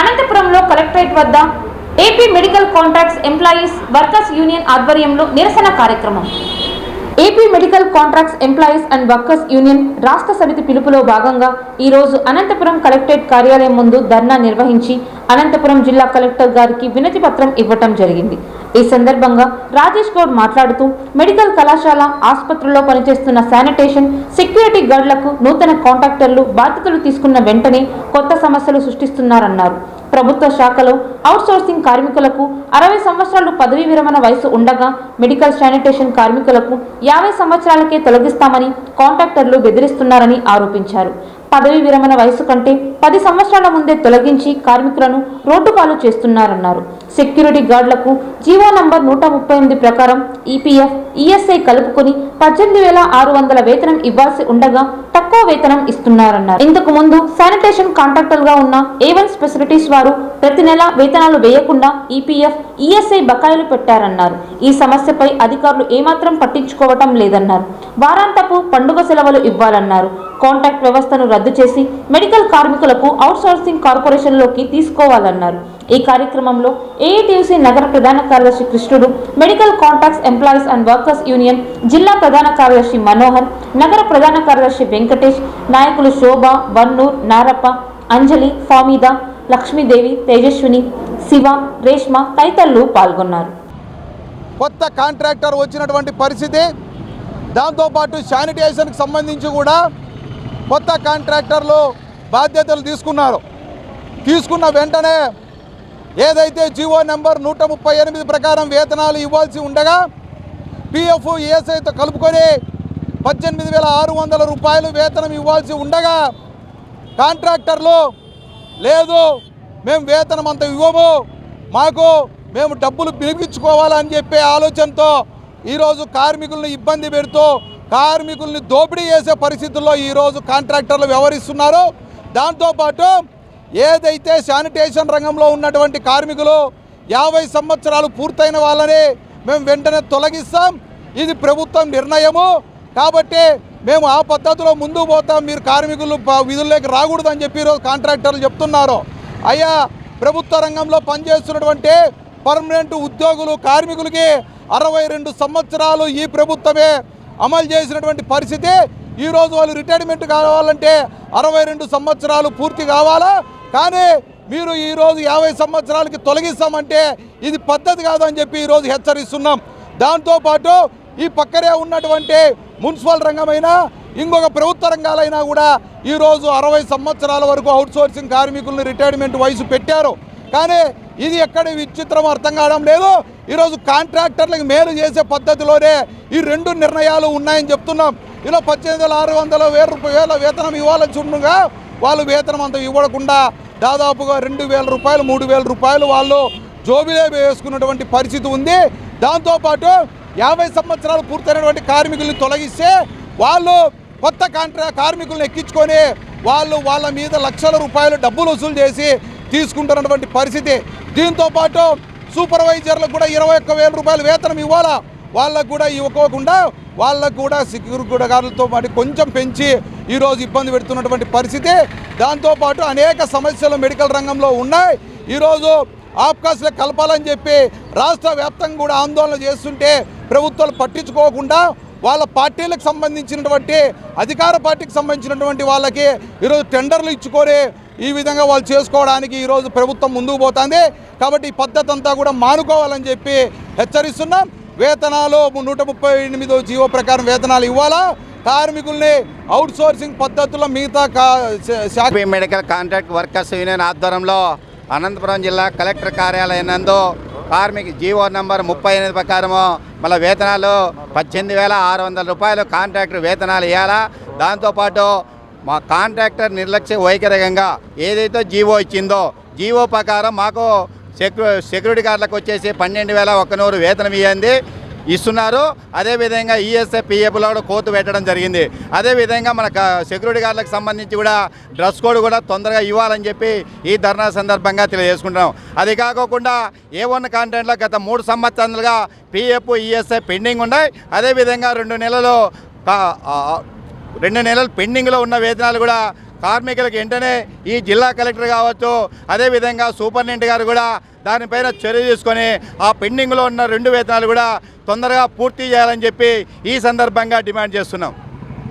అనంతపురంలో కలెక్టరేట్ వద్ద AP medical contracts employees workers union ఆధ్వర్యంలో నిరసన కార్యక్రమం. AP medical contracts employees and workers union రాష్ట్ర సమితి పిలుపులో భాగంగా ఈ రోజు అనంతపురం కలెక్టరేట్ కార్యాలయం ముందు ధర్నా నిర్వహించి అనంతపురం జిల్లా కలెక్టర్ గారికి వినతి పత్రం ఇవ్వటం జరిగింది. ఈ సందర్భంగా రాజేష్ గౌడ్ మాట్లాడుతూ మెడికల్ కళాశాల ఆసుపత్రిలో పనిచేస్తున్న శానిటేషన్ సెక్యూరిటీ గార్డులకు నూతన కాంట్రాక్టర్లు బాధ్యతలు తీసుకున్న వెంటనే కొత్త సమస్యలు సృష్టిస్తున్నారన్నారు. ప్రభుత్వ శాఖలో అవుట్సోర్సింగ్ కార్మికులకు అరవై సంవత్సరాలు పదవీ విరమణ వయసు ఉండగా మెడికల్ శానిటేషన్ కార్మికులకు యాభై సంవత్సరాలకే తొలగిస్తామని కాంట్రాక్టర్లు బెదిరిస్తున్నారని ఆరోపించారు. పదవీ విరమణ వయసు కంటే పది సంవత్సరాల ముందే తొలగించి కార్మికులను రోడ్డు పాలు చేస్తున్నారన్నారు. సెక్యూరిటీ గార్డులకు జీవో నంబర్ నూట ముప్పై ఎనిమిది ప్రకారం ఈపీఎఫ్ ఈఎస్ఐ కలుపుకొని పద్దెనిమిది వేల ఆరు వందల వేతనం ఇవ్వాల్సి ఉండగా తక్కువ వేతనం ఇస్తున్నారన్నారు. ఇంతకు ముందు శానిటేషన్ కాంట్రాక్టర్గా ఉన్న ఏ వన్ స్పెసిలిటీస్ వారు ప్రతి నెల వేతనాలు వేయకుండా ఈపీఎఫ్ ఈఎస్ఐ బకాయిలు పెట్టారన్నారు. ఈ సమస్యపై అధికారులు ఏమాత్రం పట్టించుకోవటం లేదన్నారు. వారాంతపు పండుగ సెలవులు ఇవ్వాలన్నారు. కాంట్రాక్ట్ వ్యవస్థను రద్దు చేసి మెడికల్ కార్మికులకు అవుట్సోర్సింగ్ కార్పొరేషన్లోకి తీసుకోవాలన్నారు. ఈ కార్యక్రమంలో ఏఐటీయూసీ నగర ప్రధాన కార్యదర్శి Krishnudu medical contracts employees and workers union జిల్లా ప్రధాన కార్యదర్శి మనోహర్ నగర ప్రధాన కార్యదర్శి వెంకటేష్ నాయకులు శోభ వన్నూర్ నారప్ప అంజలి ఫామీద లక్ష్మీదేవి తేజస్విని శివ రేష్మ తదితరులు పాల్గొన్నారు. కొత్త కాంట్రాక్టర్ వచ్చినటువంటి పరిస్థితి దాంతోపాటు శానిటేషన్కి సంబంధించి కూడా కొత్త కాంట్రాక్టర్లు బాధ్యతలు తీసుకున్నారు. తీసుకున్న వెంటనే ఏదైతే జీవో నెంబర్ నూట ముప్పై ఎనిమిది ప్రకారం వేతనాలు ఇవ్వాల్సి ఉండగా పిఎఫ్ ఈఎస్ఐతో కలుపుకొని పద్దెనిమిది వేల ఆరు వందల రూపాయలు వేతనం ఇవ్వాల్సి ఉండగా కాంట్రాక్టర్లు లేదు మేము వేతనం అంత ఇవ్వము మాకు మేము డబ్బులు పిలిపించుకోవాలని చెప్పే ఆలోచనతో ఈరోజు కార్మికులను ఇబ్బంది పెడుతూ కార్మికుల్ని దోపిడీ చేసే పరిస్థితుల్లో ఈరోజు కాంట్రాక్టర్లు వ్యవహరిస్తున్నారు దాంతోపాటు ఏదైతే శానిటేషన్ రంగంలో ఉన్నటువంటి కార్మికులు యాభై సంవత్సరాలు పూర్తయిన వాళ్ళని మేము వెంటనే తొలగిస్తాం. ఇది ప్రభుత్వం నిర్ణయము. కాబట్టి మేము ఆ పద్ధతిలో ముందుకు పోతాం. మీరు కార్మికులు విధుల్లోకి రాకూడదని చెప్పి ఈరోజు కాంట్రాక్టర్లు చెప్తున్నారు. అయ్యా ప్రభుత్వ రంగంలో పనిచేస్తున్నటువంటి పర్మనెంట్ ఉద్యోగులు కార్మికులకి అరవై రెండు సంవత్సరాలు ఈ ప్రభుత్వమే అమలు చేసినటువంటి పరిస్థితి. ఈరోజు వాళ్ళు రిటైర్మెంట్ కావాలంటే అరవై రెండు సంవత్సరాలు పూర్తి కావాలా? కానీ మీరు ఈరోజు యాభై సంవత్సరాలకి తొలగిస్తామంటే ఇది పద్ధతి కాదని చెప్పి ఈరోజు హెచ్చరిస్తున్నాం. దాంతోపాటు ఈ పక్కనే ఉన్నటువంటి మున్సిపల్ రంగమైనా ఇంకొక ప్రభుత్వ రంగాలైనా కూడా ఈరోజు అరవై సంవత్సరాల వరకు అవుట్సోర్సింగ్ కార్మికులను రిటైర్మెంట్ వయసు పెట్టారు. కానీ ఇది ఎక్కడ విచిత్రం అర్థం కావడం లేదు. ఈరోజు కాంట్రాక్టర్లకు మేలు చేసే పద్ధతిలోనే ఈ రెండు నిర్ణయాలు ఉన్నాయని చెప్తున్నాం. ఇలా పద్దెనిమిది వేల ఆరు వందల వేల రూపాయల వేతనం ఇవ్వాలని చూడగా వాళ్ళు వేతనం అంత ఇవ్వకుండా దాదాపుగా రెండు వేల రూపాయలు మూడు వేల రూపాయలు వాళ్ళు జోబిలే వేసుకున్నటువంటి పరిస్థితి ఉంది. దాంతోపాటు యాభై సంవత్సరాలు పూర్తయినటువంటి కార్మికుల్ని తొలగిస్తే వాళ్ళు కొత్త కాంట్రా కార్మికులను ఎక్కించుకొని వాళ్ళు వాళ్ళ మీద లక్షల రూపాయలు డబ్బులు వసూలు చేసి తీసుకుంటున్నటువంటి పరిస్థితి. దీంతో పాటు సూపర్వైజర్లకు కూడా ఇరవై ఒక్క వేల రూపాయలు వేతనం ఇవ్వాలా? వాళ్ళకు కూడా ఇవ్వకోకుండా వాళ్ళకు కూడా సెక్యూరిటీ పాటు కొంచెం పెంచి ఈరోజు ఇబ్బంది పెడుతున్నటువంటి పరిస్థితి. దాంతోపాటు అనేక సమస్యలు మెడికల్ రంగంలో ఉన్నాయి. ఈరోజు ఆప్కాస్లో కలపాలని చెప్పి రాష్ట్ర వ్యాప్తంగా కూడా ఆందోళన చేస్తుంటే ప్రభుత్వాలు పట్టించుకోకుండా వాళ్ళ పార్టీలకు సంబంధించినటువంటి అధికార పార్టీకి సంబంధించినటువంటి వాళ్ళకి ఈరోజు టెండర్లు ఇచ్చుకొని ఈ విధంగా వాళ్ళు చేసుకోవడానికి ఈరోజు ప్రభుత్వం ముందుకు పోతుంది. కాబట్టి ఈ పద్ధతి అంతా కూడా మానుకోవాలని చెప్పి హెచ్చరిస్తున్నాం. వేతనాలు నూట ముప్పై ఎనిమిదో జీవో ప్రకారం వేతనాలు ఇవ్వాలా? కార్మికుల్ని అవుట్ సోర్సింగ్ పద్ధతుల్లో మిగతా కా- శాఖ మెడికల్ కాంట్రాక్ట్ వర్కర్స్ యూనియన్ ఆధ్వర్యంలో అనంతపురం జిల్లా కలెక్టర్ కార్యాలయం నందు కార్మిక జీవో నంబర్ ముప్పై ఎనిమిది ప్రకారము మళ్ళీ వేతనాలు పద్దెనిమిది వేల ఆరు వందల రూపాయలు కాంట్రాక్టర్ వేతనాలు ఇవ్వాలా దాంతోపాటు మా కాంట్రాక్టర్ నిర్లక్ష్య వైఖరికంగా ఏదైతే జీవో ఇచ్చిందో జీవో ప్రకారం మాకు సెక్యూ సెక్యూరిటీ గార్డులకు వచ్చేసి పన్నెండు వేల ఒక నూరు వేతనం ఇవ్వండి ఇస్తున్నారు. అదేవిధంగా ఈఎస్ఐ పిఎఫ్లో కూడా కోర్టు పెట్టడం జరిగింది. అదేవిధంగా మన సెక్యూరిటీ గార్డులకు సంబంధించి కూడా డ్రెస్ కోడ్ కూడా తొందరగా ఇవ్వాలని చెప్పి ఈ ధర్నా సందర్భంగా తెలియజేసుకుంటున్నాం. అది కాకోకుండా ఏ వన్ కాంటెంట్లో గత మూడు సంవత్సరాలుగా పిఎఫ్ ఈఎస్ఐ పెండింగ్ ఉన్నాయి. అదేవిధంగా రెండు నెలలు రెండు నెలలు పెండింగ్లో ఉన్న వేతనాలు కూడా కార్మికులకు వెంటనే ఈ జిల్లా కలెక్టర్ కావచ్చు అదేవిధంగా సూపరింటెండెంట్ గారు కూడా దానిపైన చర్య తీసుకొని ఆ పెండింగ్లో ఉన్న రెండు వేతనాలు కూడా తొందరగా పూర్తి చేయాలని చెప్పి ఈ సందర్భంగా డిమాండ్ చేస్తున్నాం.